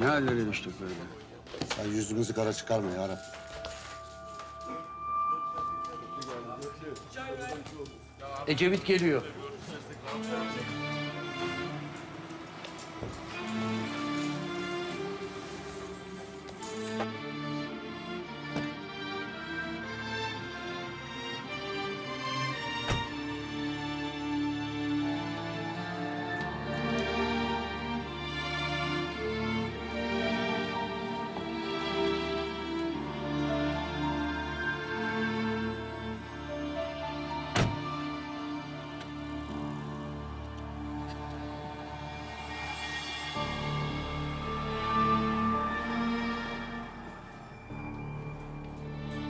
Ne hallere düştük böyle? Sen yüzümüzü kara çıkarma ya Rabbi. Ecevit geliyor.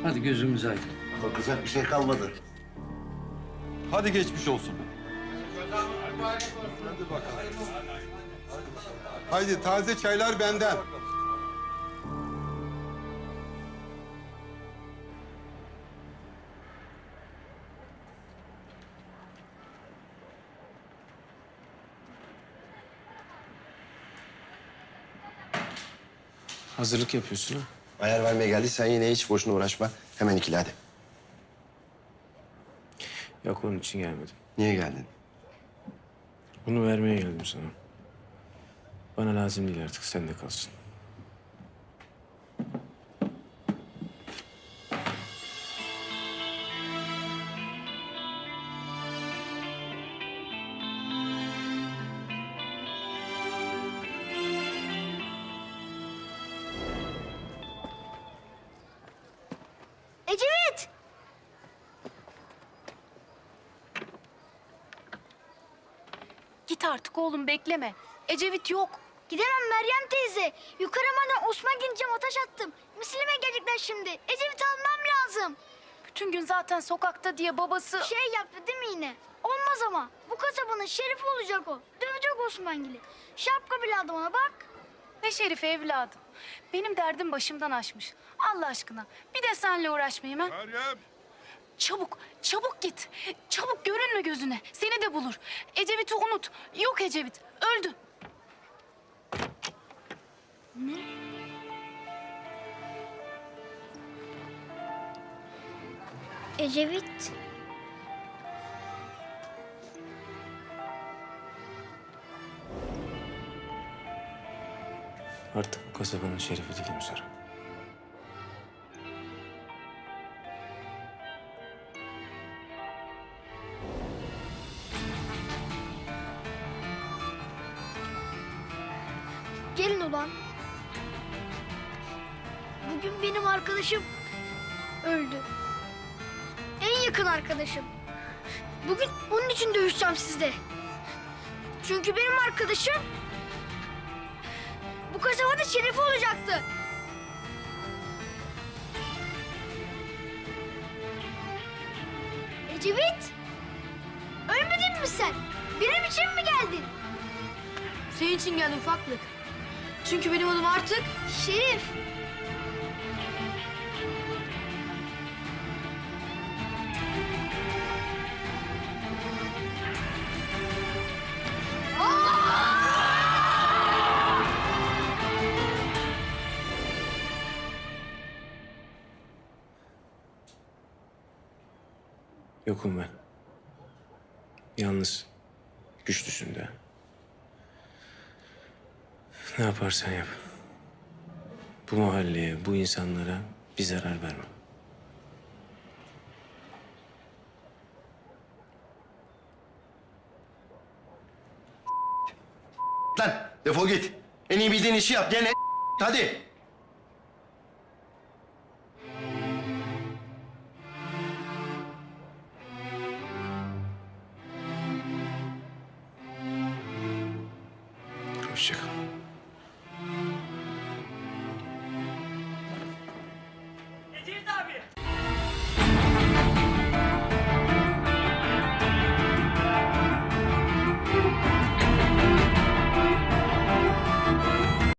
Hadi gözümüz aydın. Korkacak bir şey kalmadı. Hadi geçmiş olsun. Haydi taze çaylar benden. Hazırlık yapıyorsun ha? Ayar vermeye geldiysen yine hiç boşuna uğraşma. Hemen ikili hadi. Yok onun için gelmedim. Niye geldin? Bunu vermeye geldim sana. Bana lazım değil artık sende kalsın. Git artık oğlum bekleme. Ecevit yok. Gidemem Meryem teyze. Yukarı Osman gideceğim ateş attım. Mislime gelecekler şimdi. Ecevit almam lazım. Bütün gün zaten sokakta diye babası... Şey yaptı değil mi yine? Olmaz ama. Bu kasabanın şerifi olacak o. Dövecek Osmangil'i. Şapka bile aldı ona bak. Ne şerifi evladım. Benim derdim başımdan aşmış. Allah aşkına bir de senle uğraşmayayım ha. Meryem. Çabuk, çabuk git. Çabuk görünme gözüne. Seni de bulur. Ecevit'i unut. Yok Ecevit, öldü. Ecevit. Artık bu kasabanın şerifi değilim Sara. Gelin ulan. Bugün benim arkadaşım öldü. En yakın arkadaşım. Bugün onun için dövüşeceğim sizde. Çünkü benim arkadaşım bu kasabada şerifi olacaktı. Ecevit! Ölmedin mi sen? Benim için mi geldin? Senin için geldim ufaklık. Çünkü benim adım artık Şerif. Yokum ben. Yalnız güçlüsün de. Ne yaparsan yap. Bu mahalleye, bu insanlara bir zarar verme. Lan defol git. En iyi bildiğin işi yap. Gene hadi. Hoşça